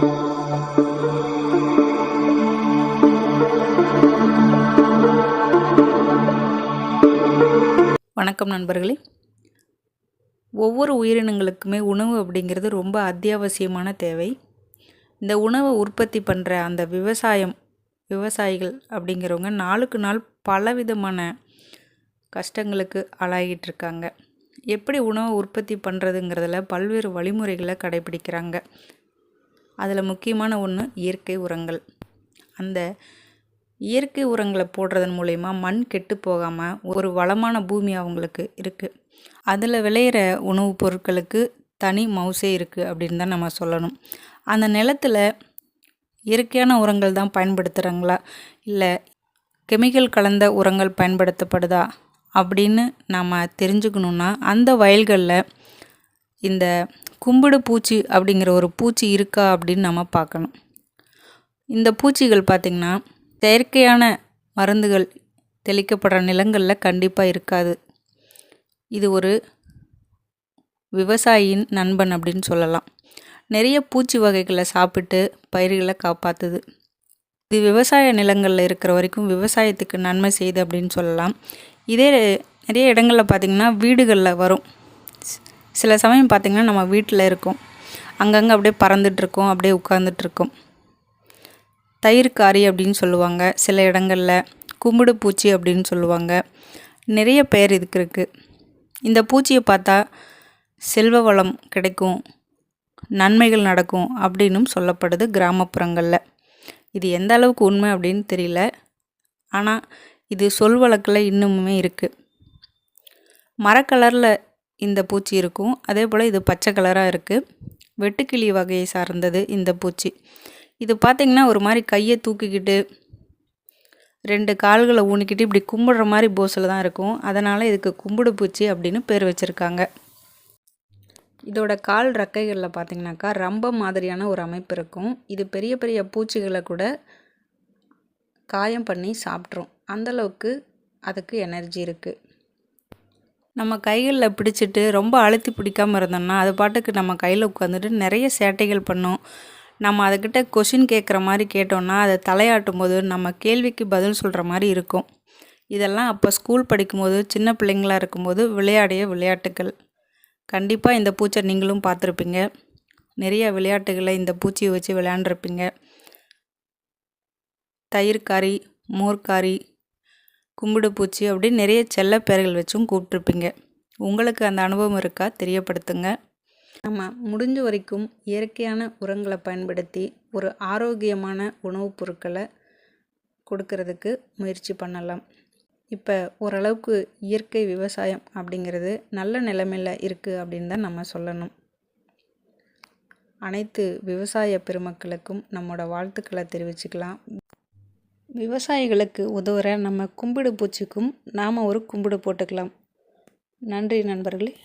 வணக்கம் நண்பர்களே. ஒவ்வொரு உயிரினங்களுக்குமே உணவு அப்படிங்கிறது ரொம்ப அத்தியாவசியமான தேவை. இந்த உணவை உற்பத்தி பண்ணுற அந்த விவசாயம் விவசாயிகள் அப்படிங்கிறவங்க நாளுக்கு நாள் பலவிதமான கஷ்டங்களுக்கு ஆளாகிட்டு இருக்காங்க. எப்படி உணவை உற்பத்தி பண்ணுறதுங்கிறதுல பல்வேறு வழிமுறைகளை கடைபிடிக்கிறாங்க. அதில் முக்கியமான ஒன்று இயற்கை உரங்கள். அந்த இயற்கை உரங்களை போடுறதன் மூலயமா மண் கெட்டு போகாமல் ஒரு வளமான பூமி அவங்களுக்கு இருக்குது அதில் விளையிற உணவுப் பொருட்களுக்கு தனி மவுசே இருக்குது அப்படின்னு தான் நம்ம சொல்லணும். அந்த நிலத்தில் இயற்கையான உரங்கள் தான் பயன்படுத்துகிறாங்களா இல்லை கெமிக்கல் கலந்த உரங்கள் பயன்படுத்தப்படுதா? அப்படின்னு நாம் தெரிஞ்சுக்கணுன்னா அந்த வயல்களில் இந்த கும்பிடு பூச்சி அப்படிங்கிற ஒரு பூச்சி இருக்கா அப்படின்னு நம்ம பார்க்கணும். இந்த பூச்சிகள் பார்த்திங்கன்னா செயற்கையான மருந்துகள் தெளிக்கப்படுற நிலங்களில் கண்டிப்பாக இருக்காது. இது ஒரு விவசாயியின் நண்பன் அப்படின்னு சொல்லலாம். நிறைய பூச்சி வகைகளை சாப்பிட்டு பயிர்களை காப்பாற்றுது இது விவசாய நிலங்களில் இருக்கிற வரைக்கும் விவசாயத்துக்கு நன்மை செய்யுது அப்படின்னு சொல்லலாம். இதே நிறைய இடங்களில் பார்த்திங்கன்னா வீடுகளில் வரும். சில சமயம் பார்த்திங்கன்னா நம்ம வீட்டில் இருக்கும். அங்கங்கே அப்படியே பறந்துட்டுருக்கோம் அப்படியே உட்காந்துட்ருக்கோம் தயிர்காரி அப்படின்னு சொல்லுவாங்க. சில இடங்களில் கும்பிடு பூச்சி அப்படின்னு சொல்லுவாங்க. நிறைய பெயர் இதுக்கு இருக்குது இந்த பூச்சியை பார்த்தா செல்வ வளம் கிடைக்கும் நன்மைகள் நடக்கும் அப்படின்னும் சொல்லப்படுது கிராமப்புறங்களில். இது எந்த அளவுக்கு உண்மை அப்படின்னு தெரியல. ஆனால் இது சொல் வழக்கில் இன்னுமுமே இருக்குது மரக்கலரில் இந்த பூச்சி இருக்கும். அதே போல் இது பச்சை கலராக இருக்குது வெட்டுக்கிளி வகையை சார்ந்தது இந்த பூச்சி. இது பார்த்திங்கன்னா ஒரு மாதிரி கையை தூக்கிக்கிட்டு ரெண்டு கால்களை ஊனிக்கிட்டு இப்படி கும்பிடுற மாதிரி போஸில் தான் இருக்கும். அதனால் இதுக்கு கும்பிடு பூச்சி அப்படின்னு பேர் வச்சுருக்காங்க. இதோட கால் ரக்கைகளில் பார்த்திங்கனாக்கா ரம்பம் மாதிரியான ஒரு அமைப்பு இருக்கும். இது பெரிய பெரிய பூச்சிகளை கூட காயம் பண்ணி சாப்பிட்ரும் அந்தளவுக்கு அதுக்கு எனர்ஜி இருக்குது நம்ம கைகளில் பிடிச்சிட்டு ரொம்ப அழுத்தி பிடிக்காமல் இருந்தோம்னா அது பாட்டுக்கு நம்ம கையில் உட்காந்துட்டு நிறைய சேட்டைகள் பண்ணும். நம்ம அதுக்கிட்ட கொஷின் கேட்குற மாதிரி கேட்டோம்னா அதை தலையாட்டும் போது நம்ம கேள்விக்கு பதில் சொல்கிற மாதிரி இருக்கும். இதெல்லாம் அப்போ ஸ்கூல் படிக்கும்போது சின்ன பிள்ளைங்களா இருக்கும்போது விளையாடிய விளையாட்டுகள் கண்டிப்பாக இந்த பூச்சை நீங்களும் பார்த்துருப்பீங்க. நிறைய விளையாட்டுகளை இந்த பூச்சியை வச்சு விளையாண்டுருப்பீங்க. தயிர்காரி மோர்காரி கும்பிடு பூச்சி அப்படின்னு நிறைய செல்ல பெயர்கள் வச்சும் கூப்பிட்ருப்பீங்க உங்களுக்கு அந்த அனுபவம் இருக்கா? தெரியப்படுத்துங்க. நம்ம முடிஞ்ச வரைக்கும் இயற்கையான உரங்களை பயன்படுத்தி ஒரு ஆரோக்கியமான உணவுப் பொருட்களை கொடுக்கறதுக்கு முயற்சி பண்ணலாம். இப்போ ஓரளவுக்கு இயற்கை விவசாயம் அப்படிங்கிறது நல்ல நிலைமையில் இருக்குது அப்படின்னு தான் நம்ம சொல்லணும். அனைத்து விவசாய பெருமக்களுக்கும் நம்மளோட வாழ்த்துக்களை தெரிவிச்சுக்கலாம். விவசாயிகளுக்கு உதவுகிற நம்ம கும்பிடு பூச்சிக்கும் நாம் ஒரு கும்பிடு போட்டுக்கலாம். நன்றி நண்பர்களே.